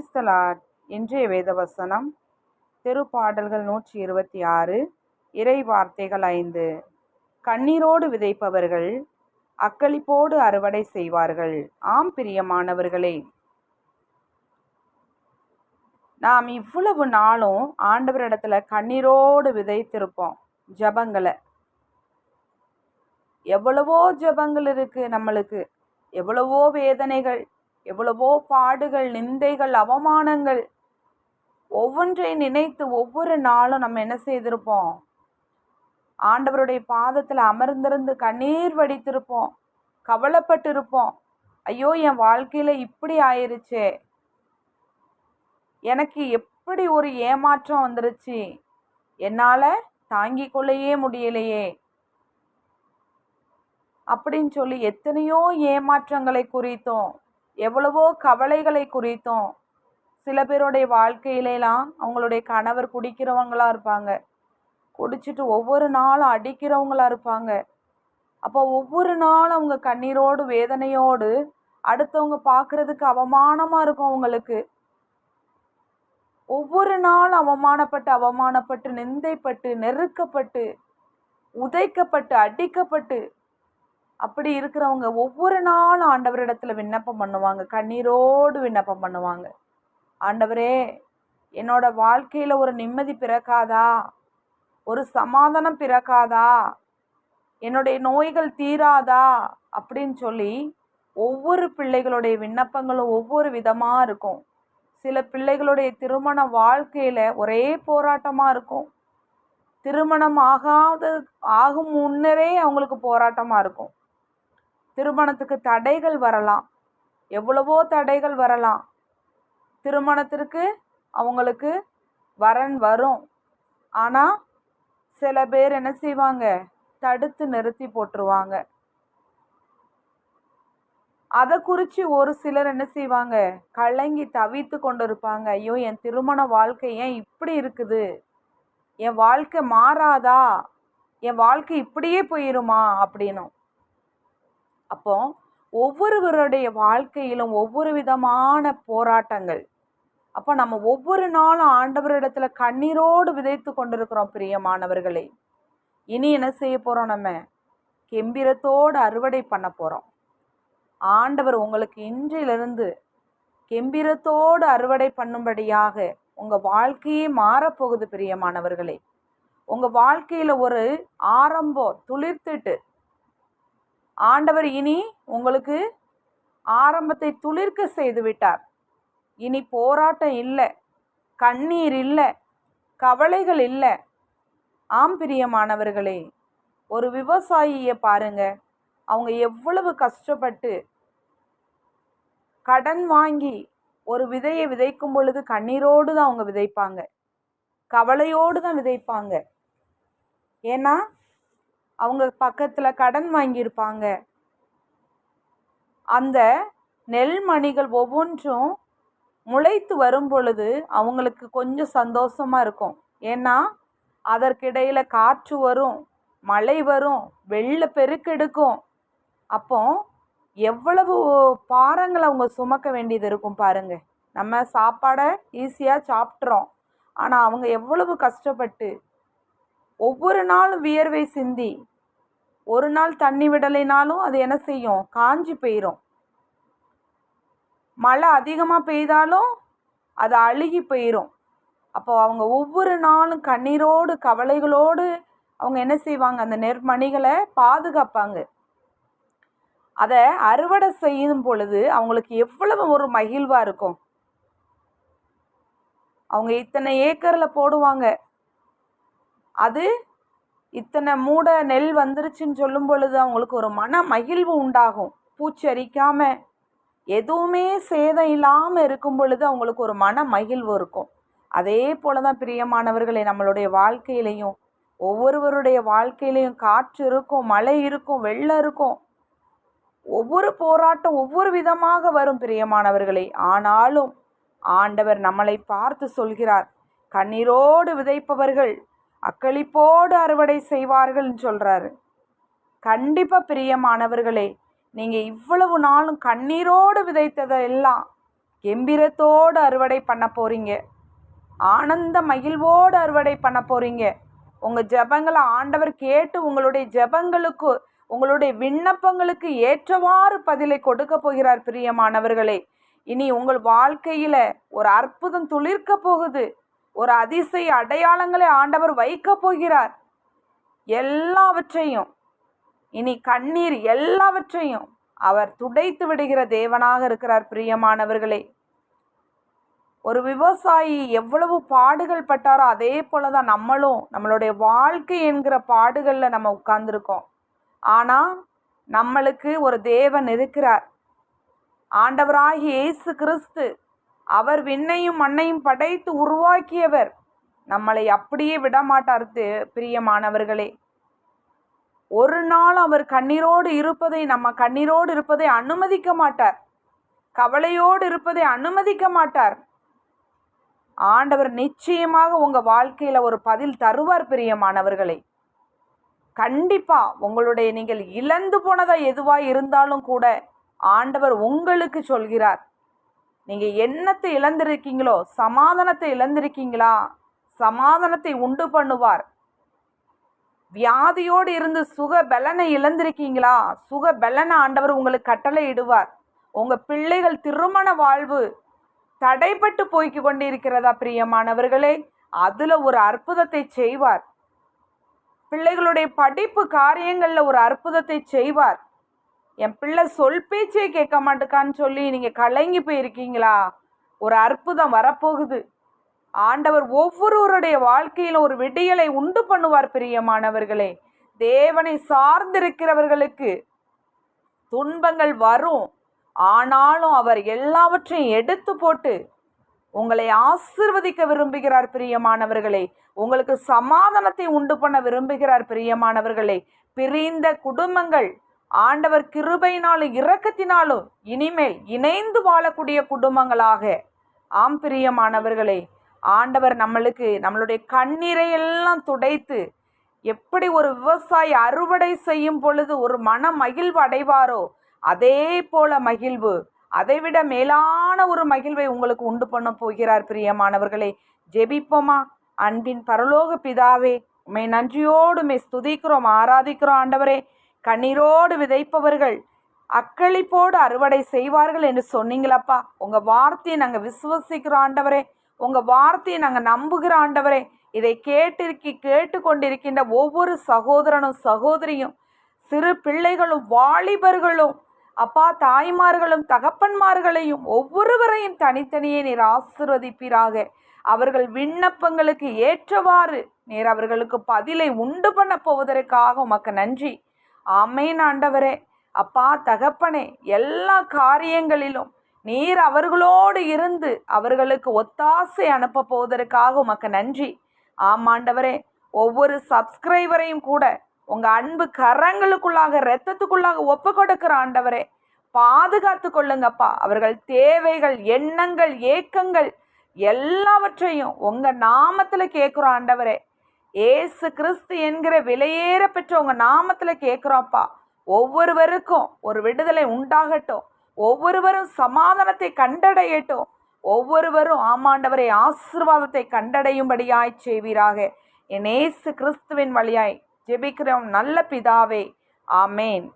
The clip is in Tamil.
பிரைஸ்தலாட் இன்றைய வேதவசனம் திருப்பாடல்கள் நூற்றி இருபத்தி ஆறு இறை வார்த்தைகள் ஐந்து. கண்ணீரோடு விதைப்பவர்கள் அக்களிப்போடு அறுவடை செய்வார்கள். ஆம் பிரியமானவர்களே. நாம் இவ்வளவு நாளும் ஆண்டவரிடத்துல கண்ணீரோடு விதைத்திருப்போம் ஜபங்களை. எவ்வளவோ ஜபங்கள் இருக்கு நம்மளுக்கு. எவ்வளவோ வேதனைகள். எவ்வளவோ பாடுகள் நிந்தைகள் அவமானங்கள். ஒவ்வொன்றை நினைத்து ஒவ்வொரு நாளும் நம்ம என்ன செய்திருப்போம்? ஆண்டவருடைய பாதத்தில் அமர்ந்திருந்து கண்ணீர் வடித்திருப்போம். கவலைப்பட்டிருப்போம். ஐயோ என் வாழ்க்கையில் இப்படி ஆயிருச்சே. எனக்கு எப்படி ஒரு ஏமாற்றம் வந்துருச்சு? என்னால் தாங்கிக் கொள்ளையே முடியலையே. அப்படின்னு சொல்லி எத்தனையோ ஏமாற்றங்களை குறித்தோம். எவ்வளவோ கவலைகளை குறித்தோம். சில பேருடைய வாழ்க்கையிலலாம் அவங்களுடைய கணவர் குடிக்கிறவங்களா இருப்பாங்க. குடிச்சிட்டு ஒவ்வொரு நாளும் அடிக்கிறவங்களா இருப்பாங்க. அப்போ ஒவ்வொரு நாளும் அவங்க கண்ணீரோடு வேதனையோடு அடுத்தவங்க பார்க்குறதுக்கு அவமானமாக இருக்கும் அவங்களுக்கு. ஒவ்வொரு நாளும் அவமானப்பட்டு அவமானப்பட்டு நிந்தைப்பட்டு நெருக்கப்பட்டு உதைக்கப்பட்டு அடிக்கப்பட்டு அப்படி இருக்கிறவங்க ஒவ்வொரு நாளும் ஆண்டவரிடத்துல விண்ணப்பம் பண்ணுவாங்க. கண்ணீரோடு விண்ணப்பம் பண்ணுவாங்க. ஆண்டவரே என்னோட வாழ்க்கையில் ஒரு நிம்மதி பிறக்காதா? ஒரு சமாதானம் பிறக்காதா? என்னுடைய நோய்கள் தீராதா? அப்படின்னு சொல்லி ஒவ்வொரு பிள்ளைகளுடைய விண்ணப்பங்களும் ஒவ்வொரு விதமாக இருக்கும். சில பிள்ளைகளுடைய திருமண வாழ்க்கையில் ஒரே போராட்டமாக இருக்கும். திருமணம் ஆகாத ஆகும் முன்னரே அவங்களுக்கு போராட்டமாக இருக்கும். திருமணத்துக்கு தடைகள் வரலாம். எவ்வளவோ தடைகள் வரலாம். திருமணத்திற்கு அவங்களுக்கு வரன் வரும். ஆனால் சில பேர் என்ன செய்வாங்க? தடுத்து நிறுத்தி போட்டுருவாங்க. அதை குறித்து ஒரு சிலர் என்ன செய்வாங்க? கலங்கி தவித்து கொண்டு இருப்பாங்க ஐயோ என் திருமண வாழ்க்கை ஏன் இப்படி இருக்குது? என் வாழ்க்கை மாறாதா? என் வாழ்க்கை இப்படியே போயிருமா? அப்படின்னும். அப்போ ஒவ்வொருவருடைய வாழ்க்கையிலும் ஒவ்வொரு விதமான போராட்டங்கள். அப்போ நம்ம ஒவ்வொரு நாளும் ஆண்டவரிடத்துல கண்ணீரோடு விதைத்து கொண்டிருக்கிறோம் பிரியமானவர்களே. இனி என்ன செய்ய போகிறோம் நம்ம? கெம்பீரத்தோடு அறுவடை பண்ண போகிறோம் ஆண்டவர் உங்களுக்கு இன்றிலிருந்து கெம்பீரத்தோடு அறுவடை பண்ணும்படியாக உங்கள் வாழ்க்கையே மாறப்போகுது பிரியமானவர்களே. உங்கள் வாழ்க்கையில் ஒரு ஆரம்பம் துளிர்த்துட்டு ஆண்டவர் இனி உங்களுக்கு ஆரம்பத்தை துளிர்க்க செய்து விட்டார். இனி போராட்டம் இல்லை கண்ணீர் இல்லை கவலைகள் இல்லை. ஆம் பிரியமானவர்களே ஒரு விவசாயியை பாருங்க. அவங்க எவ்வளவு கஷ்டப்பட்டு கடன் வாங்கி ஒரு விதையை விதைக்கும் பொழுது கண்ணீரோடு தான் அவங்க விதைப்பாங்க. கவலையோடு தான் விதைப்பாங்க. ஏன்னா அவங்க பக்கத்தில் கடன் வாங்கியிருப்பாங்க. அந்த நெல்மணிகள் ஒவ்வொன்றும் முளைத்து வரும் பொழுது அவங்களுக்கு கொஞ்சம் சந்தோஷமாக இருக்கும். ஏன்னா அதற்கிடையில் காற்று வரும் மழை வரும் வெள்ள பெருக்கெடுக்கும் அப்போ எவ்வளவு பாரங்களை அவங்க சுமக்க வேண்டியது இருக்கும் பாருங்க. நம்ம சாப்பாடை ஈஸியாக சாப்பிட்றோம். ஆனால் அவங்க எவ்வளவு கஷ்டப்பட்டு ஒவ்வொரு நாளும் வியர்வை சிந்தி ஒரு நாள் தண்ணி விடலைனாலும் அது என்ன செய்யும்? காஞ்சி போயிடும் மழை அதிகமாக பெய்தாலும் அது அழுகி போயிடும் அப்போ அவங்க ஒவ்வொரு நாளும் கண்ணீரோடு கவலைகளோடு அவங்க என்ன செய்வாங்க? அந்த நெற்மணிகளை பாதுகாப்பாங்க. அதை அறுவடை செய்யும் பொழுது அவங்களுக்கு எவ்வளவு ஒரு மகிழ்வாக இருக்கும். அவங்க இத்தனை ஏக்கரில் போடுவாங்க. அது இத்தனை மூட நெல் வந்துருச்சுன்னு சொல்லும் பொழுது அவங்களுக்கு ஒரு மன மகிழ்வு உண்டாகும். பூச்சரிக்காம எதுவுமே சேதம் இல்லாமல் இருக்கும் பொழுது அவங்களுக்கு ஒரு மன மகிழ்வு இருக்கும். அதே போல தான் பிரியமானவர்களை நம்மளுடைய வாழ்க்கையிலையும் ஒவ்வொருவருடைய வாழ்க்கையிலையும் காற்று இருக்கும் மழை இருக்கும் வெள்ளம் இருக்கும். ஒவ்வொரு போராட்டம் ஒவ்வொரு விதமாக வரும் பிரியமானவர்களே. ஆனாலும் ஆண்டவர் நம்மளை பார்த்து சொல்கிறார் கண்ணீரோடு விதைப்பவர்கள் அக்களிப்போடு அறுவடை செய்வார்கள்னு சொல்கிறாரு கண்டிப்பாக பிரியமானவர்களே நீங்கள் இவ்வளவு நாளும் கண்ணீரோடு விதைத்ததெல்லாம் கெம்பீரத்தோடு அறுவடை பண்ண போகிறீங்க ஆனந்த மகிழ்வோடு அறுவடை பண்ண போகிறீங்க உங்கள் ஜெபங்களை ஆண்டவர் கேட்டு உங்களுடைய ஜெபங்களுக்கு உங்களுடைய விண்ணப்பங்களுக்கு ஏற்றவாறு பதிலை கொடுக்க போகிறார் பிரியமானவர்களே. இனி உங்கள் வாழ்க்கையில் ஒரு அற்புதம் துளிர்க்க போகுது. ஒரு அதிசய அடையாளங்களை ஆண்டவர் வைக்கப் போகிறார். எல்லாவற்றையும் இனி கண்ணீர் எல்லாவற்றையும் அவர் துடைத்து விடுகிற தேவனாக இருக்கிறார் பிரியமானவர்களே. ஒரு விவசாயி எவ்வளவு பாடுகள் பட்டாரோ அதே போல தான் நம்மளும் நம்மளுடைய வாழ்க்கை என்கிற பாடுகளில் நம்ம உட்கார்ந்துருக்கோம். ஆனால் நம்மளுக்கு ஒரு தேவன் இருக்கிறார். ஆண்டவராகி இயேசு கிறிஸ்து அவர் விண்ணையும் மண்ணையும் படைத்து உருவாக்கியவர். நம்மளை அப்படியே விடமாட்டார்த்து பிரியமானவர்களே. ஒரு நாள் அவர் கண்ணீரோடு இருப்பதை நம்ம கண்ணீரோடு இருப்பதை அனுமதிக்க மாட்டார். கவலையோடு இருப்பதை அனுமதிக்க மாட்டார். ஆண்டவர் நிச்சயமாக உங்கள் வாழ்க்கையில் ஒரு பதில் தருவார் பிரியமானவர்களை. கண்டிப்பாக உங்களுடைய நீங்கள் இழந்து போனதாக எதுவாக இருந்தாலும் கூட ஆண்டவர் உங்களுக்கு சொல்கிறார். நீங்கள் என்னத்தை இழந்திருக்கீங்களோ சமாதானத்தை இழந்திருக்கீங்களா? சமாதானத்தை உண்டு பண்ணுவார். வியாதியோடு இருந்து சுக பலனை இழந்திருக்கீங்களா? சுக பலனை ஆண்டவர் உங்களுக்கு கட்டளை இடுவார் உங்கள் பிள்ளைகள் திருமண வாழ்வு தடைப்பட்டு போய்க்கு கொண்டிருக்கிறதா பிரியமானவர்களே? அதில் ஒரு அற்புதத்தை செய்வார். பிள்ளைகளுடைய படிப்பு காரியங்களில் ஒரு அற்புதத்தை செய்வார். என் பிள்ளை சொல் பேச்சே கேட்க மாட்டேக்கான்னு சொல்லி நீங்கள் கலங்கி போயிருக்கீங்களா? ஒரு அற்புதம் வரப்போகுது. ஆண்டவர் ஒவ்வொருவருடைய வாழ்க்கையில் ஒரு விடியலை உண்டு பண்ணுவார் பிரியமானவர்களே. தேவனை சார்ந்திருக்கிறவர்களுக்கு துன்பங்கள் வரும். ஆனாலும் அவர் எல்லாவற்றையும் எடுத்து போட்டு உங்களை ஆசிர்வதிக்க விரும்புகிறார் பிரியமானவர்களே. உங்களுக்கு சமாதானத்தை உண்டு பண்ண விரும்புகிறார் பிரியமானவர்களே. பிரிந்த குடும்பங்கள் ஆண்டவர் கிருபையினாலும் இரக்கத்தினாலும் இனிமேல் இணைந்து வாழக்கூடிய குடும்பங்களாக. ஆம் பிரியமானவர்களே ஆண்டவர் நம்மளுக்கு நம்மளுடைய கண்ணீரை எல்லாம் துடைத்து எப்படி ஒரு விவசாயி அறுவடை செய்யும் பொழுது ஒரு மன மகிழ்வு அடைவாரோ அதே போல மகிழ்வு அதைவிட மேலான ஒரு மகிழ்வை உங்களுக்கு உண்டு பண்ண போகிறார் பிரியமானவர்களே. ஜெபிப்போமா? அன்பின் பரலோக பிதாவே உண்மை நன்றியோடு மே ஸ்துதிக்கிறோம் ஆராதிக்கிறோம் ஆண்டவரே. கண்ணீரோடு விதைப்பவர்கள் அக்களிப்போடு அறுவடை செய்வார்கள் என்று சொன்னீங்களப்பா. உங்கள் வார்த்தையை நாங்கள் விசுவசிக்கிற ஆண்டவரே உங்கள் வார்த்தையை நாங்கள் நம்புகிற ஆண்டவரே இதை கேட்டிருக்கி கேட்டுக்கொண்டிருக்கின்ற ஒவ்வொரு சகோதரனும் சகோதரியும் சிறு பிள்ளைகளும் வாலிபர்களும் அப்பா தாய்மார்களும் தகப்பன்மார்களையும் ஒவ்வொருவரையும் தனித்தனியே நீர் ஆசிர்வதிப்பீராக. அவர்கள் விண்ணப்பங்களுக்கு ஏற்றவாறு நீர் அவர்களுக்கு பதிலை உண்டு பண்ண போவதற்காக உமக்கு நன்றி. ஆமேன் ஆண்டவரே. அப்பா தகப்பனே எல்லா காரியங்களிலும் நீர் அவர்களோடு இருந்து அவர்களுக்கு ஒத்தாசை அனுப்ப போவதற்காக உமக்கு நன்றி. ஆமாண்டவரே ஒவ்வொரு சப்ஸ்கிரைபரையும் கூட உங்கள் அன்பு கரங்களுக்குள்ளாக ரத்தத்துக்குள்ளாக ஒப்பு கொடுக்கிற ஆண்டவரே பாதுகாத்து கொள்ளுங்கப்பா. அவர்கள் தேவைகள் எண்ணங்கள் ஏக்கங்கள் எல்லாவற்றையும் உங்கள் நாமத்தில் கேட்குறோம் ஆண்டவரே ஏசு கிறிஸ்து என்கிற விலையேற பெற்ற உங்கள் நாமத்தில் கேட்குறோம்ப்பா ஒவ்வொருவருக்கும் ஒரு விடுதலை உண்டாகட்டும். ஒவ்வொருவரும் சமாதானத்தை கண்டடையட்டும். ஒவ்வொருவரும் ஆமாண்டவரை ஆசிர்வாதத்தை கண்டடையும்படியாய் செய்வீராக. என் ஏசு கிறிஸ்துவின் வழியாய் ஜெபிக்கிறோம். நல்ல பிதாவே. ஆமேன்.